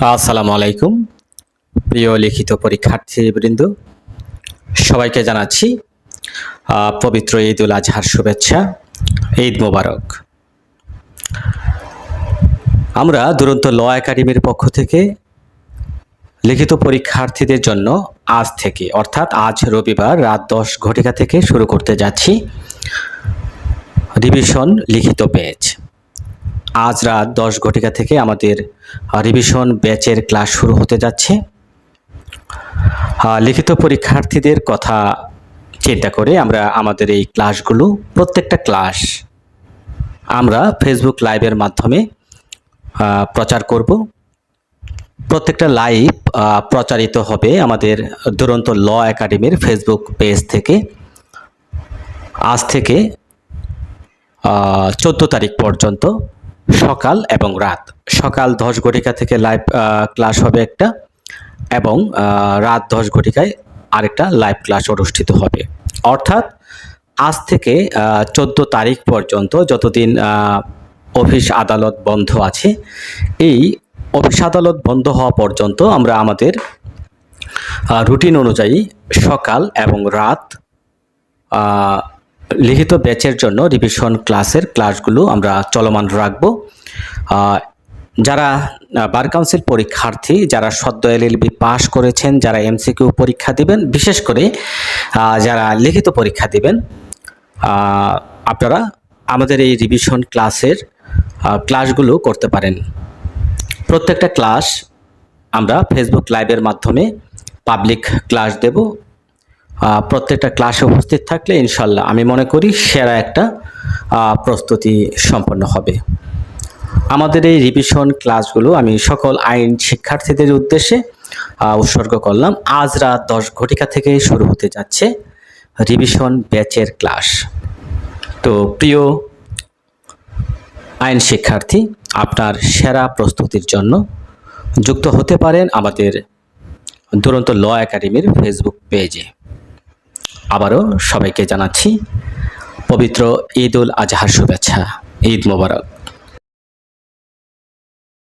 আসসালামু আলাইকুম প্রিয় লিখিত পরীক্ষার্থীবৃন্দ। সবাইকে জানাচ্ছি পবিত্র ঈদ উল আজহার শুভেচ্ছা, ঈদ মোবারক। আমরা দুরন্ত ল একাডেমির পক্ষ থেকে লিখিত পরীক্ষার্থীদের জন্য আজ থেকে, অর্থাৎ আজ রবিবার রাত দশ ঘটিকা থেকে শুরু করতে যাচ্ছি। রিভিশন লিখিত পেজ। আজ রাত দশ ঘটিকা থেকে আমাদের রিভিশন ব্যাচের ক্লাস শুরু হতে যাচ্ছে। লিখিত পরীক্ষার্থীদের কথা চিন্তা করে আমরা আমাদের এই ক্লাসগুলো প্রত্যেকটা ক্লাস আমরা ফেসবুক লাইভের মাধ্যমে প্রচার করব। প্রত্যেকটা লাইভ প্রচারিত হবে আমাদের দুরন্ত ল একাডেমির ফেসবুক পেজ থেকে। আজ থেকে চোদ্দ তারিখ পর্যন্ত সকাল এবং রাত। সকাল দশ ঘটিকা থেকে লাইভ ক্লাস হবে একটা এবং রাত দশ ঘটিকায় আরেকটা লাইভ ক্লাস অনুষ্ঠিত হবে। অর্থাৎ আজ থেকে চোদ্দ তারিখ পর্যন্ত যতদিন অফিস আদালত বন্ধ আছে, এই অফিস আদালত বন্ধ হওয়া পর্যন্ত আমরা আমাদের রুটিন অনুযায়ী সকাল এবং রাত লিখিত ব্যাচের জন্য রিভিশন ক্লাসের ক্লাসগুলো আমরা চলমান রাখব। যারা বার কাউন্সিল পরীক্ষার্থী, যারা সদ্য এলএলবি পাশ করেছেন, যারা এমসিকিউ পরীক্ষা দিবেন, বিশেষ করে যারা লিখিত পরীক্ষা দিবেন আপনারা আমাদের এই রিভিশন ক্লাসের ক্লাসগুলো করতে পারেন। প্রত্যেকটা ক্লাস আমরা ফেসবুক লাইভের মাধ্যমে পাবলিক ক্লাস দেব। প্রত্যেকটা ক্লাসে উপস্থিত থাকলে ইনশাল্লাহ আমি মনে করি সেরা একটা প্রস্তুতি সম্পন্ন হবে। আমাদের এই রিভিশন ক্লাসগুলো আমি সকল আইন শিক্ষার্থীদের উদ্দেশ্যে উৎসর্গ করলাম। আজ রাত দশ ঘটিকা থেকে শুরু হতে যাচ্ছে রিভিশন ব্যাচের ক্লাস তো প্রিয় আইন শিক্ষার্থী, আপনার সেরা প্রস্তুতির জন্য যুক্ত হতে পারেন আমাদের দুরন্ত ল একাডেমির ফেসবুক পেজে আবারও সবাইকে জানাচ্ছি পবিত্র ঈদ উল আজহার শুভেচ্ছা ঈদ মোবারক।